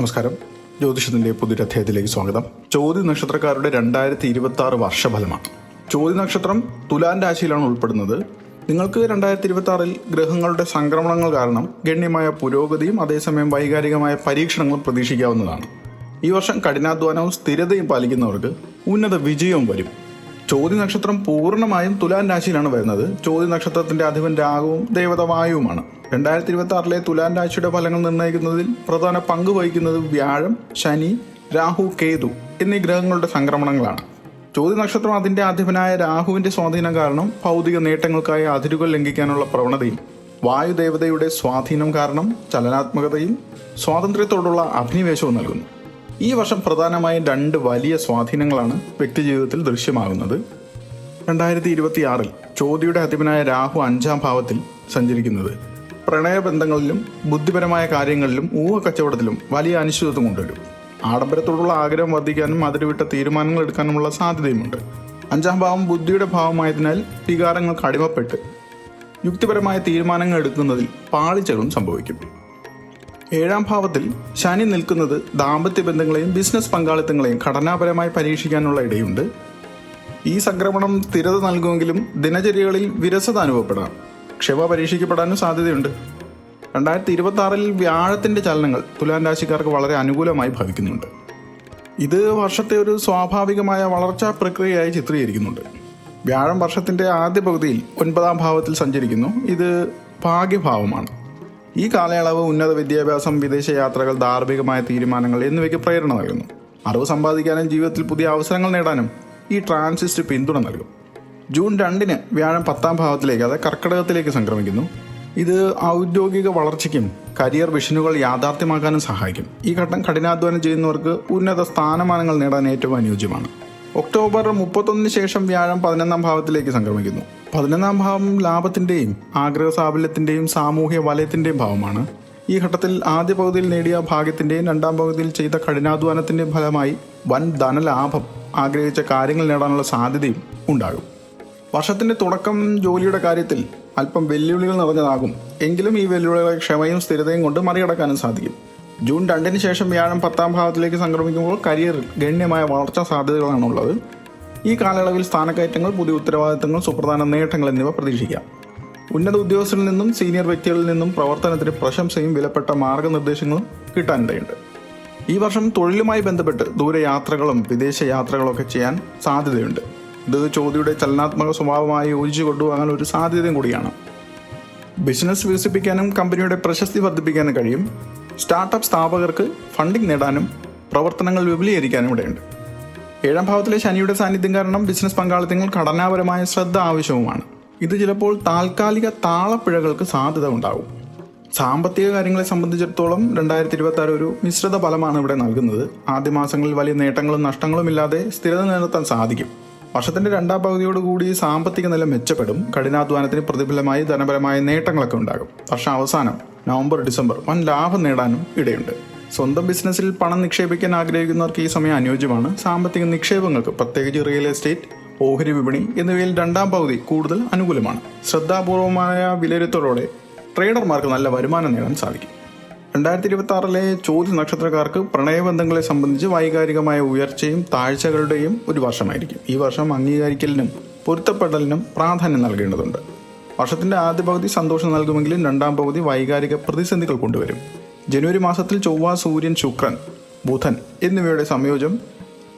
നമസ്കാരം. ജ്യോതിഷത്തിന്റെ പുതിയൊരു അധ്യായത്തിലേക്ക് സ്വാഗതം. ചോദ്യ നക്ഷത്രക്കാരുടെ രണ്ടായിരത്തി ഇരുപത്തി ആറ് വർഷഫലമാണ്. ചോദ്യ നക്ഷത്രം തുലാൻ രാശിയിലാണ് ഉൾപ്പെടുന്നത്. നിങ്ങൾക്ക് രണ്ടായിരത്തി ഇരുപത്തി ആറിൽ ഗ്രഹങ്ങളുടെ സംക്രമണങ്ങൾ കാരണം ഗണ്യമായ പുരോഗതിയും അതേസമയം വൈകാരികമായ പരീക്ഷണങ്ങളും പ്രതീക്ഷിക്കാവുന്നതാണ്. ഈ വർഷം കഠിനാധ്വാനവും സ്ഥിരതയും പാലിക്കുന്നവർക്ക് ഉന്നത വിജയവും വരും. ചോതി നക്ഷത്രം പൂർണമായും തുലാൻ രാശിയിലാണ് വരുന്നത്. ചോദ്യ നക്ഷത്രത്തിന്റെ അധിപൻ രാഹുവും ദേവതവായുവുമാണ് രണ്ടായിരത്തി ഇരുപത്തി ആറിലെ തുലാൻ രാശിയുടെ ഫലങ്ങൾ നിർണയിക്കുന്നതിൽ പ്രധാന പങ്ക് വഹിക്കുന്നത് വ്യാഴം ശനി രാഹു കേതു എന്നീ ഗ്രഹങ്ങളുടെ സംക്രമണങ്ങളാണ്. ചോദ്യ നക്ഷത്രം അതിന്റെ അധിപനായ രാഹുവിന്റെ സ്വാധീനം കാരണം ഭൗതിക നേട്ടങ്ങൾക്കായി അതിരുകൾ ലംഘിക്കാനുള്ള പ്രവണതയും വായുദേവതയുടെ സ്വാധീനം കാരണം ചലനാത്മകതയും സ്വാതന്ത്ര്യത്തോടുള്ള അഭിനിവേശവും നൽകുന്നു. ഈ വർഷം പ്രധാനമായും രണ്ട് വലിയ സ്വാധീനങ്ങളാണ് വ്യക്തിജീവിതത്തിൽ ദൃശ്യമാകുന്നത്. രണ്ടായിരത്തി ഇരുപത്തി ആറിൽ ചോദ്യയുടെ അധിപനായ രാഹു അഞ്ചാം ഭാവത്തിൽ സഞ്ചരിക്കുന്നത്. പ്രണയബന്ധങ്ങളിലും ബുദ്ധിപരമായ കാര്യങ്ങളിലും ഊഹ കച്ചവടത്തിലും വലിയ അനിശ്ചിതത്വം കൊണ്ടുവരും. ആഡംബരത്തോടുള്ള ആഗ്രഹം വർദ്ധിക്കാനും അതിരുവിട്ട തീരുമാനങ്ങൾ എടുക്കാനുമുള്ള സാധ്യതയുമുണ്ട്. അഞ്ചാം ഭാവം ബുദ്ധിയുടെ ഭാവമായതിനാൽ വികാരങ്ങൾക്ക് അടിമപ്പെട്ട് യുക്തിപരമായ തീരുമാനങ്ങൾ എടുക്കുന്നതിൽ പാളിച്ചകളും സംഭവിക്കും. ഏഴാം ഭാവത്തിൽ ശനി നിൽക്കുന്നത് ദാമ്പത്യ ബന്ധങ്ങളെയും ബിസിനസ് പങ്കാളിത്തങ്ങളെയും ഘടനാപരമായി പരീക്ഷിക്കാനുള്ള ഇടയുണ്ട്. ഈ സംക്രമണം സ്ഥിരത നൽകുമെങ്കിലും ദിനചര്യകളിൽ വിരസത അനുഭവപ്പെടാം. ക്ഷമ പരീക്ഷിക്കപ്പെടാനും സാധ്യതയുണ്ട്. രണ്ടായിരത്തി ഇരുപത്തി ആറിൽ വ്യാഴത്തിന്റെ ചലനങ്ങൾ തുലാൻ രാശിക്കാർക്ക് വളരെ അനുകൂലമായി ഭവിക്കുന്നുണ്ട്. ഇത് വർഷത്തെ ഒരു സ്വാഭാവികമായ വളർച്ചാ പ്രക്രിയയായി ചിത്രീകരിക്കുന്നുണ്ട്. വ്യാഴം വർഷത്തിന്റെ ആദ്യ പകുതിയിൽ ഒൻപതാം ഭാവത്തിൽ സഞ്ചരിക്കുന്നു. ഇത് ഭാഗ്യഭാവമാണ്. ഈ കാലയളവ് ഉന്നത വിദ്യാഭ്യാസം വിദേശയാത്രകൾ ധാർമ്മികമായ തീരുമാനങ്ങൾ എന്നിവയ്ക്ക് പ്രേരണ നൽകുന്നു. അറിവ് സമ്പാദിക്കാനും ജീവിതത്തിൽ പുതിയ അവസരങ്ങൾ നേടാനും ഈ ട്രാൻസിസ്റ്റ് പിന്തുണ നൽകും. ജൂൺ രണ്ടിന് വ്യാഴം പത്താം ഭാവത്തിലേക്ക് അതായത് കർക്കിടകത്തിലേക്ക് സംക്രമിക്കുന്നു. ഇത് ഔദ്യോഗിക വളർച്ചയ്ക്കും കരിയർ വിഷനുകൾ യാഥാർത്ഥ്യമാക്കാനും സഹായിക്കും. ഈ ഘട്ടം കഠിനാധ്വാനം ചെയ്യുന്നവർക്ക് ഉന്നത സ്ഥാനമാനങ്ങൾ നേടാൻ ഏറ്റവും അനുയോജ്യമാണ്. ഒക്ടോബർ മുപ്പത്തൊന്നിന് ശേഷം വ്യാഴം പതിനൊന്നാം ഭാവത്തിലേക്ക് സംക്രമിക്കുന്നു. പതിനൊന്നാം ഭാവം ലാഭത്തിന്റെയും ആഗ്രഹ സാഫല്യത്തിന്റെയും സാമൂഹ്യ വലയത്തിന്റെയും ഭാവമാണ്. ഈ ഘട്ടത്തിൽ ആദ്യ പകുതിയിൽ നേടിയ ഭാഗ്യത്തിന്റെയും രണ്ടാം പകുതിയിൽ ചെയ്ത കഠിനാധ്വാനത്തിന്റെയും ഫലമായി വൻ ധനലാഭം ആഗ്രഹിച്ച കാര്യങ്ങൾ നേടാനുള്ള സാധ്യതയും ഉണ്ടാകും. വർഷത്തിന്റെ തുടക്കം ജോലിയുടെ കാര്യത്തിൽ അല്പം വെല്ലുവിളികൾ നിറഞ്ഞതാകും. എങ്കിലും ഈ വെല്ലുവിളികളെ ക്ഷമയും സ്ഥിരതയും കൊണ്ട് മറികടക്കാനും സാധിക്കും. ജൂൺ രണ്ടിന് ശേഷം വ്യാഴം പത്താം ഭാവത്തിലേക്ക് സംക്രമിക്കുമ്പോൾ കരിയറിൽ ഗണ്യമായ വളർച്ചാ സാധ്യതകളാണ് ഉള്ളത് ഈ കാലയളവിൽ സ്ഥാനക്കയറ്റങ്ങൾ പുതിയ ഉത്തരവാദിത്തങ്ങൾ സുപ്രധാന നേട്ടങ്ങൾ എന്നിവ പ്രതീക്ഷിക്കാം. ഉന്നത ഉദ്യോഗസ്ഥരിൽ നിന്നും സീനിയർ വ്യക്തികളിൽ നിന്നും പ്രവർത്തനത്തിന് പ്രശംസയും വിലപ്പെട്ട മാർഗനിർദ്ദേശങ്ങളും കിട്ടാനിടയുണ്ട് ഈ വർഷം തൊഴിലുമായി ബന്ധപ്പെട്ട് ദൂരയാത്രകളും വിദേശ യാത്രകളും ഒക്കെ ചെയ്യാൻ സാധ്യതയുണ്ട്. ഇത് ചോദ്യയുടെ ചലനാത്മക സ്വഭാവമായി യോജിച്ചു കൊണ്ടുപോകാൻ ഒരു സാധ്യതയും കൂടിയാണ്. ബിസിനസ് വികസിപ്പിക്കാനും കമ്പനിയുടെ പ്രശസ്തി വർദ്ധിപ്പിക്കാനും കഴിയും. സ്റ്റാർട്ടപ്പ് സ്ഥാപകർക്ക് ഫണ്ടിംഗ് നേടാനും പ്രവർത്തനങ്ങൾ വിപുലീകരിക്കാനും ഇടയുണ്ട്. ഏഴാം ഭാവത്തിലെ ശനിയുടെ സാന്നിധ്യം കാരണം ബിസിനസ് പങ്കാളിത്തങ്ങൾ ഘടനാപരമായ ശ്രദ്ധ ആവശ്യവുമാണ്. ഇത് ചിലപ്പോൾ താൽക്കാലിക താളപ്പിഴകൾക്ക് സാധ്യത ഉണ്ടാകും. സാമ്പത്തിക കാര്യങ്ങളെ സംബന്ധിച്ചിടത്തോളം രണ്ടായിരത്തി ഇരുപത്തി ആറ് ഒരു മിശ്രിത ഫലമാണ് ഇവിടെ നൽകുന്നത്. ആദ്യ മാസങ്ങളിൽ വലിയ നേട്ടങ്ങളും നഷ്ടങ്ങളും ഇല്ലാതെ സ്ഥിരത നിലനിർത്താൻ സാധിക്കും. വർഷത്തിന്റെ രണ്ടാം പകുതിയോടുകൂടി സാമ്പത്തിക നില മെച്ചപ്പെടും. കഠിനാധ്വാനത്തിന് പ്രതിഫലമായി ധനപരമായ നേട്ടങ്ങളൊക്കെ ഉണ്ടാകും. വർഷം അവസാനം നവംബർ ഡിസംബർ വൻ ലാഭം നേടാനും ഇടയുണ്ട്. സ്വന്തം ബിസിനസ്സിൽ പണം നിക്ഷേപിക്കാൻ ആഗ്രഹിക്കുന്നവർക്ക് ഈ സമയം അനുയോജ്യമാണ്. സാമ്പത്തിക നിക്ഷേപങ്ങൾക്ക് പ്രത്യേകിച്ച് റിയൽ എസ്റ്റേറ്റ് ഓഹരി വിപണി എന്നിവയിൽ രണ്ടാം പകുതി കൂടുതൽ അനുകൂലമാണ്. ശ്രദ്ധാപൂർവമായ വിലയിരുത്തലോടെ ട്രേഡർമാർക്ക് നല്ല വരുമാനം നേടാൻ സാധിക്കും. രണ്ടായിരത്തി ഇരുപത്തി ആറിലെ ചോദ്യ നക്ഷത്രക്കാർക്ക് പ്രണയബന്ധങ്ങളെ സംബന്ധിച്ച് വൈകാരികമായ ഉയർച്ചയും താഴ്ചകളുടെയും ഒരു വർഷമായിരിക്കും. ഈ വർഷം അംഗീകരിക്കലിനും പൊരുത്തപ്പെടലിനും പ്രാധാന്യം നൽകേണ്ടതുണ്ട്. വർഷത്തിന്റെ ആദ്യ പകുതി സന്തോഷം നൽകുമെങ്കിലും രണ്ടാം പകുതി വൈകാരിക പ്രതിസന്ധികൾ കൊണ്ടുവരും. ജനുവരി മാസത്തിൽ ചൊവ്വ സൂര്യൻ ശുക്രൻ ബുധൻ എന്നിവയുടെ സംയോജം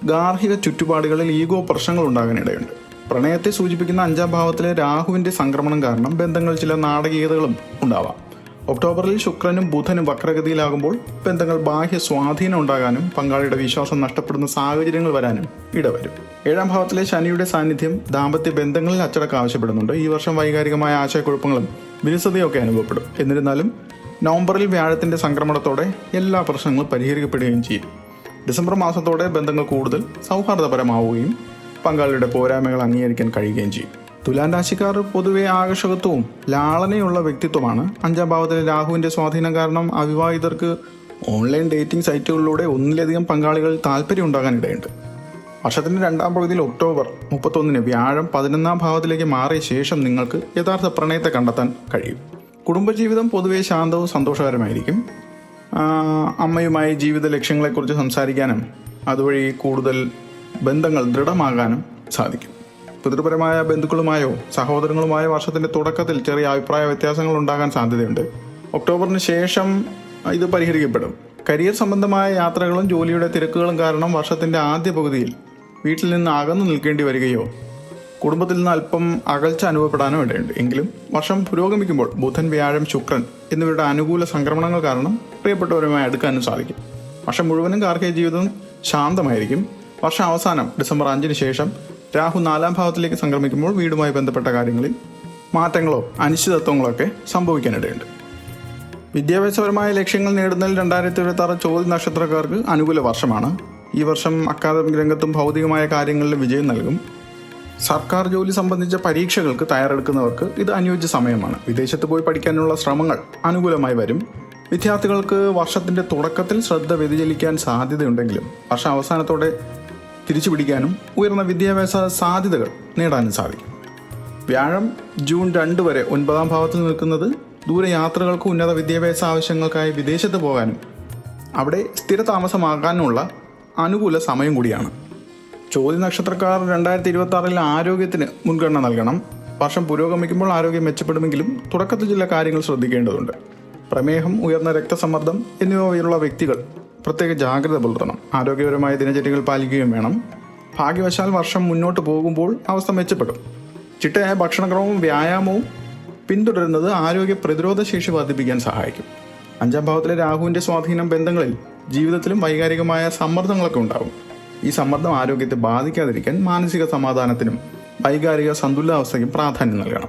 ഗാർഹിക ചുറ്റുപാടുകളിൽ ഈഗോ പ്രശ്നങ്ങൾ ഉണ്ടാകാനിടയുണ്ട്. പ്രണയത്തെ സൂചിപ്പിക്കുന്ന അഞ്ചാം ഭാവത്തിലെ രാഹുവിന്റെ സംക്രമണം കാരണം ബന്ധങ്ങൾ ചില നാടകീയതകളും ഉണ്ടാവാം. ഒക്ടോബറിൽ ശുക്രനും ബുധനും വക്രഗതിയിലാകുമ്പോൾ ബന്ധങ്ങൾ ബാഹ്യ സ്വാധീനം ഉണ്ടാകാനും പങ്കാളിയുടെ വിശ്വാസം നഷ്ടപ്പെടുന്ന സാഹചര്യങ്ങൾ വരാനും ഇടവരും. ഏഴാം ഭാവത്തിലെ ശനിയുടെ സാന്നിധ്യം ദാമ്പത്യ ബന്ധങ്ങളിൽ അച്ചടക്കം ആവശ്യപ്പെടുന്നുണ്ട്. ഈ വർഷം വൈകാരികമായ ആശയക്കുഴപ്പങ്ങളും വിരസതയൊക്കെ അനുഭവപ്പെടും. എന്നിരുന്നാലും നവംബറിൽ വ്യാഴത്തിന്റെ സംക്രമണത്തോടെ എല്ലാ പ്രശ്നങ്ങളും പരിഹരിക്കപ്പെടുകയും ചെയ്യും. ഡിസംബർ മാസത്തോടെ ബന്ധങ്ങൾ കൂടുതൽ സൗഹാർദ്ദപരമാവുകയും പങ്കാളിയുടെ പോരായ്മകൾ അംഗീകരിക്കാൻ കഴിയുകയും ചെയ്യും. തുലാൻ രാശിക്കാർ പൊതുവെ ആകർഷകത്വവും ലാളനയുള്ള വ്യക്തിത്വമാണ്. അഞ്ചാം ഭാവത്തിലെ രാഹുവിന്റെ സ്വാധീനം കാരണം അവിവാഹിതർക്ക് ഓൺലൈൻ ഡേറ്റിംഗ് സൈറ്റുകളിലൂടെ ഒന്നിലധികം പങ്കാളികൾ താല്പര്യം ഉണ്ടാകാൻ ഇടയുണ്ട് വർഷത്തിന്റെ രണ്ടാം പകുതിയിൽ ഒക്ടോബർ മുപ്പത്തൊന്നിന് വ്യാഴം പതിനൊന്നാം ഭാവത്തിലേക്ക് മാറിയ ശേഷം നിങ്ങൾക്ക് യഥാർത്ഥ പ്രണയത്തെ കണ്ടെത്താൻ കഴിയും. കുടുംബജീവിതം പൊതുവെ ശാന്തവും സന്തോഷകരമായിരിക്കും. അമ്മയുമായി ജീവിത ലക്ഷ്യങ്ങളെക്കുറിച്ച് സംസാരിക്കാനും അതുവഴി കൂടുതൽ ബന്ധങ്ങൾ ദൃഢമാകാനും സാധിക്കും. പിതൃപരമായ ബന്ധുക്കളുമായോ സഹോദരങ്ങളുമായോ വർഷത്തിന്റെ തുടക്കത്തിൽ ചെറിയ അഭിപ്രായ വ്യത്യാസങ്ങൾ ഉണ്ടാകാൻ സാധ്യതയുണ്ട്. ഒക്ടോബറിന് ശേഷം ഇത് പരിഹരിക്കപ്പെടും. കരിയർ സംബന്ധമായ യാത്രകളും ജോലിയുടെ തിരക്കുകളും കാരണം വർഷത്തിന്റെ ആദ്യ പകുതിയിൽ വീട്ടിൽ നിന്ന് അകന്നു നിൽക്കേണ്ടി വരികയോ കുടുംബത്തിൽ നിന്ന് അല്പം അകൽച്ച അനുഭവപ്പെടാനോ ഇടയുണ്ട്. എങ്കിലും വർഷം പുരോഗമിക്കുമ്പോൾ ബുധൻ വ്യാഴം ശുക്രൻ എന്നിവരുടെ അനുകൂല സംക്രമണങ്ങൾ കാരണം പ്രിയപ്പെട്ടവരുമായി അടുക്കാനും സാധിക്കും. വർഷം മുഴുവനും കാർഷിക ജീവിതം ശാന്തമായിരിക്കും. വർഷം അവസാനം ഡിസംബർ അഞ്ചിന് ശേഷം രാഹു നാലാം ഭാവത്തിലേക്ക് സംക്രമിക്കുമ്പോൾ വീടുമായി ബന്ധപ്പെട്ട കാര്യങ്ങളിൽ മാറ്റങ്ങളോ അനിശ്ചിതത്വങ്ങളോ ഒക്കെ സംഭവിക്കാനിടയുണ്ട്. വിദ്യാഭ്യാസപരമായ ലക്ഷ്യങ്ങൾ നേടുന്നതിൽ രണ്ടായിരത്തി ഇരുപത്തി ചോദ്യ നക്ഷത്രക്കാർക്ക് അനുകൂല വർഷമാണ്. ഈ വർഷം അക്കാദമിക് രംഗത്തും ഭൗതികമായ കാര്യങ്ങളിലും വിജയം നൽകും. സർക്കാർ ജോലി സംബന്ധിച്ച പരീക്ഷകൾക്ക് തയ്യാറെടുക്കുന്നവർക്ക് ഇത് അനുയോജ്യ സമയമാണ്. വിദേശത്ത് പോയി പഠിക്കാനുള്ള ശ്രമങ്ങൾ അനുകൂലമായി വരും. വിദ്യാർത്ഥികൾക്ക് വർഷത്തിന്റെ തുടക്കത്തിൽ ശ്രദ്ധ വ്യതിചലിക്കാൻ സാധ്യതയുണ്ടെങ്കിലും വർഷ അവസാനത്തോടെ തിരിച്ചു പിടിക്കാനും ഉയർന്ന വിദ്യാഭ്യാസ സാധ്യതകൾ നേടാനും സാധിക്കും. വ്യാഴം ജൂൺ രണ്ട് വരെ ഒൻപതാം ഭാവത്തിൽ നിൽക്കുന്നത് ദൂരയാത്രകൾക്കും ഉന്നത വിദ്യാഭ്യാസ ആവശ്യങ്ങൾക്കായി വിദേശത്ത് പോകാനും അവിടെ സ്ഥിരതാമസമാകാനുള്ള അനുകൂല സമയം കൂടിയാണ്. ചോദ്യ നക്ഷത്രക്കാർ രണ്ടായിരത്തി ഇരുപത്തി ആറിൽ ആരോഗ്യത്തിന് മുൻഗണന നൽകണം. വർഷം പുരോഗമിക്കുമ്പോൾ ആരോഗ്യം മെച്ചപ്പെടുമെങ്കിലും തുടക്കത്തിൽ ചില കാര്യങ്ങൾ ശ്രദ്ധിക്കേണ്ടതുണ്ട്. പ്രമേഹം ഉയർന്ന രക്തസമ്മർദ്ദം എന്നിവയുള്ള വ്യക്തികൾ പ്രത്യേക ജാഗ്രത പുലർത്തണം. ആരോഗ്യപരമായ ദിനചര്യകൾ പാലിക്കുകയും വേണം. ഭാഗ്യവശാൽ വർഷം മുന്നോട്ട് പോകുമ്പോൾ അവസ്ഥ മെച്ചപ്പെടും. ചിട്ടയായ ഭക്ഷണക്രമവും വ്യായാമവും പിന്തുടരുന്നത് ആരോഗ്യ പ്രതിരോധ ശേഷി വർദ്ധിപ്പിക്കാൻ സഹായിക്കും. അഞ്ചാം ഭാവത്തിലെ രാഹുവിന്റെ സ്വാധീനം ബന്ധങ്ങളിൽ ജീവിതത്തിലും വൈകാരികമായ സമ്മർദ്ദങ്ങളൊക്കെ ഉണ്ടാകും. ഈ സമ്മർദ്ദം ആരോഗ്യത്തെ ബാധിക്കാതിരിക്കാൻ മാനസിക സമാധാനത്തിനും വൈകാരിക സന്തുലിതാവസ്ഥയ്ക്കും പ്രാധാന്യം നൽകണം.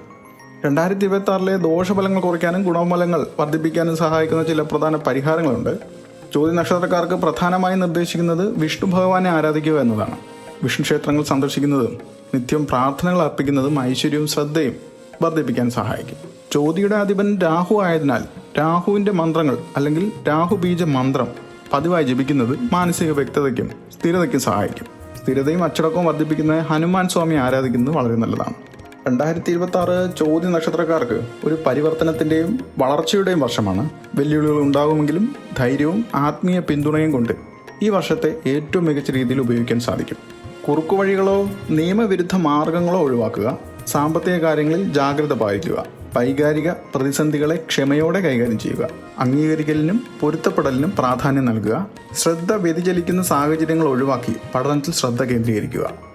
രണ്ടായിരത്തി ഇരുപത്തി ആറിലെ ദോഷഫലങ്ങൾ കുറയ്ക്കാനും ഗുണഫലങ്ങൾ വർദ്ധിപ്പിക്കാനും സഹായിക്കുന്ന ചില പ്രധാന പരിഹാരങ്ങളുണ്ട്. ചോദ്യ നക്ഷത്രക്കാർക്ക് പ്രധാനമായി നിർദ്ദേശിക്കുന്നത് വിഷ്ണു ഭഗവാനെ ആരാധിക്കുക എന്നതാണ്. വിഷ്ണു ക്ഷേത്രങ്ങൾ സന്ദർശിക്കുന്നതും നിത്യം പ്രാർത്ഥനകൾ അർപ്പിക്കുന്നതും ഐശ്വര്യവും ശ്രദ്ധയും വർദ്ധിപ്പിക്കാൻ സഹായിക്കും. ചോതിയുടെ അധിപൻ രാഹു ആയതിനാൽ രാഹുവിന്റെ മന്ത്രങ്ങൾ അല്ലെങ്കിൽ രാഹു ബീജ മന്ത്രം പതിവായി ജപിക്കുന്നത് മാനസിക വ്യക്തതയ്ക്കും സ്ഥിരതയ്ക്കും സഹായിക്കും. സ്ഥിരതയും അച്ചടക്കവും വർദ്ധിപ്പിക്കുന്ന ഹനുമാൻ സ്വാമി ആരാധിക്കുന്നത് വളരെ നല്ലതാണ്. രണ്ടായിരത്തി ഇരുപത്തി ആറ് ചോദ്യ നക്ഷത്രക്കാർക്ക് ഒരു പരിവർത്തനത്തിന്റെയും വളർച്ചയുടെയും വർഷമാണ്. വെല്ലുവിളികൾ ഉണ്ടാകുമെങ്കിലും ധൈര്യവും ആത്മീയ പിന്തുണയും കൊണ്ട് ഈ വർഷത്തെ ഏറ്റവും മികച്ച രീതിയിൽ ഉപയോഗിക്കാൻ സാധിക്കും. കുറുക്കുവഴികളോ നിയമവിരുദ്ധ മാർഗങ്ങളോ ഒഴിവാക്കുക സാമ്പത്തിക കാര്യങ്ങളിൽ ജാഗ്രത പാലിക്കുക വൈകാരിക പ്രതിസന്ധികളെ ക്ഷമയോടെ കൈകാര്യം ചെയ്യുക അംഗീകരിക്കലിനും പൊരുത്തപ്പെടലിനും പ്രാധാന്യം നൽകുക ശ്രദ്ധ വ്യതിചലിക്കുന്ന സാഹചര്യങ്ങൾ ഒഴിവാക്കി പഠനത്തിൽ ശ്രദ്ധ കേന്ദ്രീകരിക്കുക.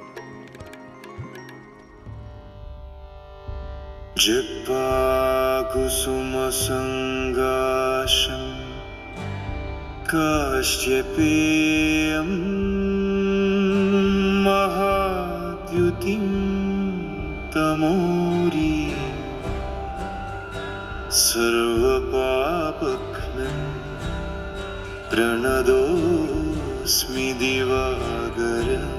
जिह्वाकुसुमसङ्गाशं काश्यपेयं महाद्युतिं तमोरी सर्वपापघ्नं प्रणदोऽस्मि दिवाकरम्